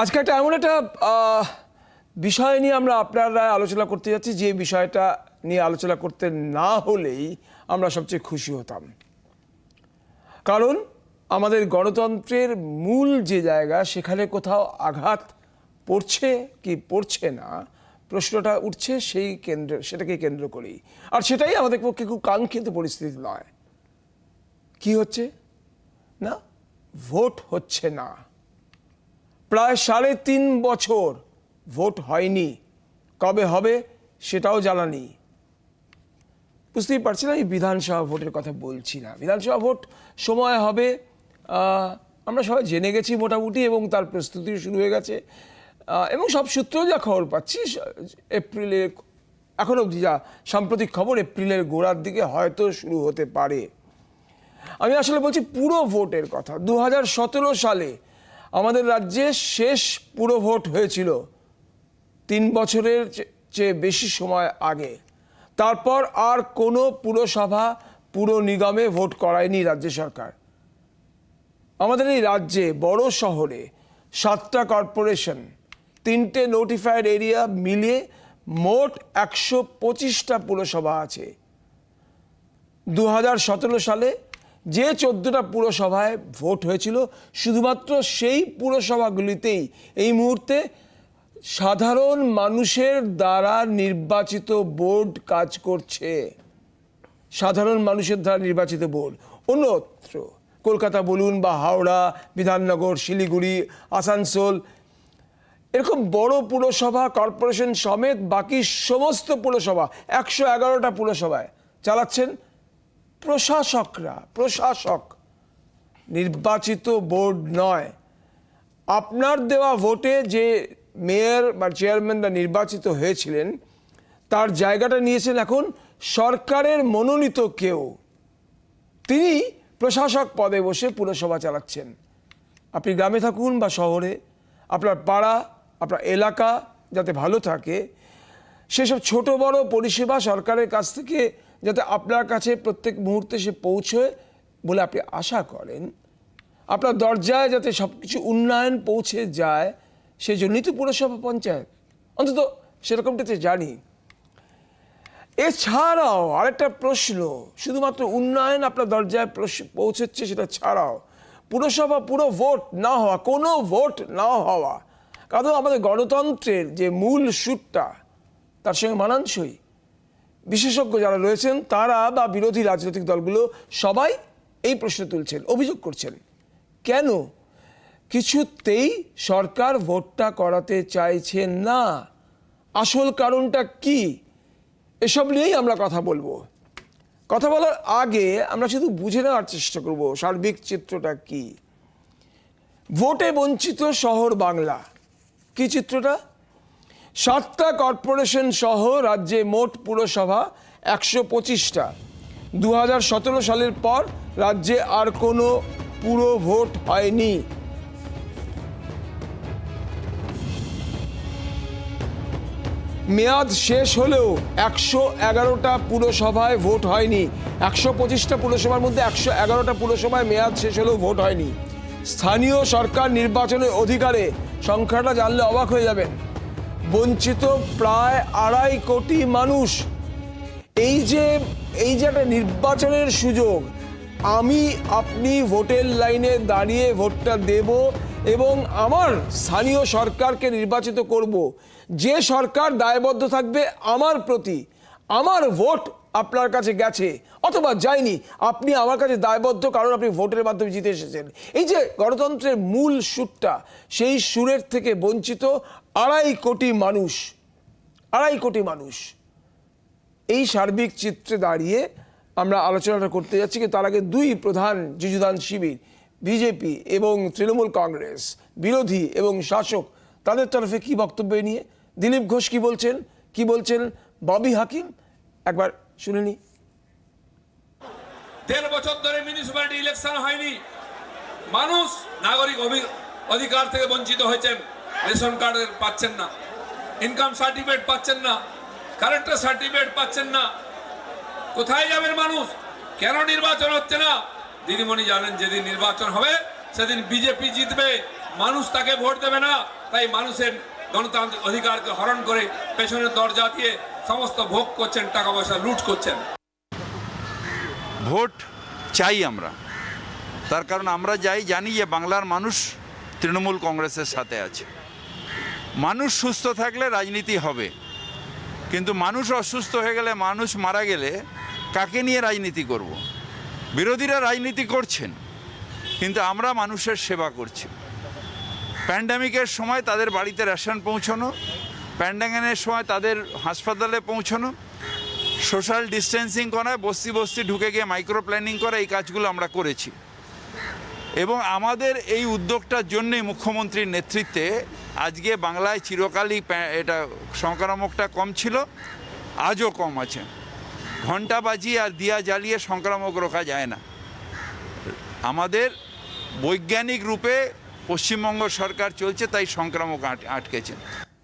আজকে একটা এমন একটা বিষয় নিয়ে আমরা আপনারা আলোচনা করতে যাচ্ছি, যে বিষয়টা নিয়ে আলোচনা করতে না হলেই আমরা সবচেয়ে খুশি হতাম। কারণ আমাদের গণতন্ত্রের মূল যে জায়গা, সেখানে কোথাও আঘাত পড়ছে কি পড়ছে না, প্রশ্নটা উঠছে সেই কেন্দ্র সেটাকে কেন্দ্র করেই। আর সেটাই আমাদের পক্ষে খুব কাঙ্ক্ষিত পরিস্থিতি নয়। কি হচ্ছে? না, ভোট হচ্ছে না। প্রায় সাড়ে তিন বছর ভোট হয়নি। কবে হবে সেটাও নেই। বুঝতেই পারছি না এই বিধানসভা ভোটের কথা বলছি না। বিধানসভা ভোট সময় হবে আমরা সবাই জেনে গেছি মোটামুটি এবং তার প্রস্তুতি শুরু হয়ে গেছে। এবং সব সূত্রেও যা খবর পাচ্ছি, স- এপ্রিলে, এখন অবধি যা সাম্প্রতিক খবর, এপ্রিলের গোড়ার দিকে হয়তো শুরু হতে পারে। আমি আসলে বলছি পুরো ভোটের কথা। দু হাজার সতেরো সালে আমাদের রাজ্যে শেষ পুরো ভোট হয়েছিল তিন বছরের চেয়ে বেশি সময় আগে। তারপর আর কোনো পুরসভা, পুর নিগমে ভোট করায়নি রাজ্য সরকার। আমাদের এই রাজ্যে বড় শহরে সাতটা কর্পোরেশন, তিনটে নোটিফাইড এরিয়া মিলিয়ে মোট একশো পঁচিশটা পুরসভা আছে। দু হাজার সতেরো সালে যে চোদ্দোটা পুরসভায় ভোট হয়েছিল, শুধুমাত্র সেই পুরসভাগুলিতেই এই মুহূর্তে সাধারণ মানুষের দ্বারা নির্বাচিত বোর্ড কাজ করছে। সাধারণ মানুষের দ্বারা নির্বাচিত বোর্ড। অন্যত্র, কলকাতা বলুন বা হাওড়া, বিধাননগর, শিলিগুড়ি, আসানসোল, এরকম বড় পুরসভা, কর্পোরেশন সমেত বাকি সমস্ত পুরসভা, একশো এগারোটা পুরসভায় চালাচ্ছেন প্রশাসকরা, প্রশাসক, নির্বাচিত বোর্ড নয়। আপনার দেওয়া ভোটে যে মেয়র বা চেয়ারম্যানরা নির্বাচিত হয়েছিলেন, তার জায়গাটা নিয়েছেন এখন সরকারের মনোনীত কেউ। তিনি প্রশাসক পদে বসে পুরসভা চালাচ্ছেন। আপনি গ্রামে থাকুন বা শহরে, আপনার পাড়া, আপনার এলাকা যাতে ভালো থাকে, সেসব ছোট বড় পরিষেবা সরকারের কাছ থেকে যাতে আপনার কাছে প্রত্যেক মুহূর্তে সে পৌঁছয় বলে আপনি আশা করেন। আপনার দরজায় যাতে সব কিছু উন্নয়ন পৌঁছে যায় সেই জন্যই তো পুরসভা পঞ্চায়েত। অন্তত সেরকমটাতে জানি। এছাড়াও আরেকটা প্রশ্ন, শুধুমাত্র উন্নয়ন আপনার দরজায় পৌঁছচ্ছে সেটা ছাড়াও পুরসভা পুরো ভোট না হওয়া, কোনো ভোট না হওয়া, কারণ আমাদের গণতন্ত্রের যে মূল সুরটা তার সঙ্গে মানানসই। বিশেষজ্ঞ যারা রয়েছেন, তারা বা বিরোধী রাজনৈতিক দলগুলো সবাই এই প্রশ্ন তুলছেন, অভিযোগ করছেন। কেন? কিছুতেই সরকার ভোটটা করাতে চাইছে না। আসল কারণটা কি? এসব নিয়েই আমরা কথা বলব। কথা বলার আগে আমরা শুধু বুঝে নেওয়ার চেষ্টা করব, সার্বিক চিত্রটা কি? ভোটে বঞ্চিত শহর বাংলা। কি চিত্রটা? সাতটা কর্পোরেশন সহ রাজ্যে মোট পুরসভা একশো পঁচিশটা। দু হাজার সতেরো সালের পর রাজ্যে আর কোনো পুরো ভোট হয়নি। মেয়াদ শেষ হলেও একশো এগারোটা পুরসভায় ভোট হয়নি। একশো পঁচিশটা পুরসভার মধ্যে একশো এগারোটা পুরসভায় মেয়াদ শেষ হলেও ভোট হয়নি। স্থানীয় সরকার নির্বাচনের অধিকারে সংখ্যাটা জানলে অবাক হয়ে যাবেন। বঞ্চিত প্রায় আড়াই কোটি মানুষ। এই যে এই যে একটা নির্বাচনের সুযোগ, আমি আপনি ভোটের লাইনে দাঁড়িয়ে ভোটটা দেব এবং আমার স্থানীয় সরকারকে নির্বাচিত করব। যে সরকার দায়বদ্ধ থাকবে আমার প্রতি, আমার ভোট আপনার কাছে গেছে, অথবা যায়নি, আপনি আমার কাছে দায়বদ্ধ কারণ আপনি ভোটের মাধ্যমে জিতে এসেছেন। এই যে গণতন্ত্রের মূল সুরটা, সেই সুরের থেকে বঞ্চিত আড়াই কোটি মানুষ, আড়াই কোটি মানুষ এই সার্বিক চিত্রে দাঁড়িয়ে আমরা আলোচনাটা করতে যাচ্ছি কিন্তু তার আগে দুই প্রধান যুযুদান শিবির, বিজেপি এবং তৃণমূল কংগ্রেস, বিরোধী এবং শাসক, তাদের তরফে কি বক্তব্য নিয়ে? দিলীপ ঘোষ কি বলছেন? কি বলছেন? ববি হাকিম? একবার শুনে নি। দেড় বছর ধরে মিউনিসিপ্যালিটি ইলেকশন হয়নি। মানুষ, নাগরিক অধিকার থেকে বঞ্চিত হয়েছেন, রেশন কার্ড পাচ্ছেন না ইনকাম সার্টিফিকেট পাচ্ছেন না কারেক্টার সার্টিফিকেট পাচ্ছেন না। কোথায় যাবেন মানুষ? কেন নির্বাচন হচ্ছে না? দিদিমণি জানেন যেদিন নির্বাচন হবে, সেদিন বিজেপি জিতবে। মানুষ তাকে ভোট দেবে না, তাই মানুষের গণতান্ত্রিক অধিকারকে হরণ করে পেছনের দরজা দিয়ে সমস্ত ভোগ করছেন, টাকা পয়সা লুট করছেন। ভোট চাই আমরা। তার কারণ আমরা যাই, জানি যে বাংলার মানুষ তৃণমূল কংগ্রেসের সাথে আছে। মানুষ সুস্থ থাকলে রাজনীতি হবে, কিন্তু মানুষ অসুস্থ হয়ে গেলে, মানুষ মারা গেলে কাকে নিয়ে রাজনীতি করব। বিরোধীরা রাজনীতি করছেন, কিন্তু আমরা মানুষের সেবা করছি। প্যান্ডামিকের সময় তাদের বাড়িতে রেশন পৌঁছানো, প্যান্ডামিকের সময় তাদের হাসপাতালে পৌঁছানো, সোশ্যাল ডিস্টেন্সিং করায় বস্তি বস্তি ঢুকে গিয়ে মাইক্রো প্ল্যানিং করা এই কাজগুলো আমরা করেছি। এবং আমাদের এই উদ্যোগটার জন্যই মুখ্যমন্ত্রীর নেতৃত্বে আজকে বাংলায় চিরকালই এটা সংক্রামকটা কম ছিল, আজও কম আছে। ঘণ্টা বাজিয়ে আর দিয়া জ্বালিয়ে সংক্রামক রোখা যায় না। আমাদের বৈজ্ঞানিক রূপে পশ্চিমবঙ্গ সরকার চলছে, তাই সংক্রামক আট- আটকেছে।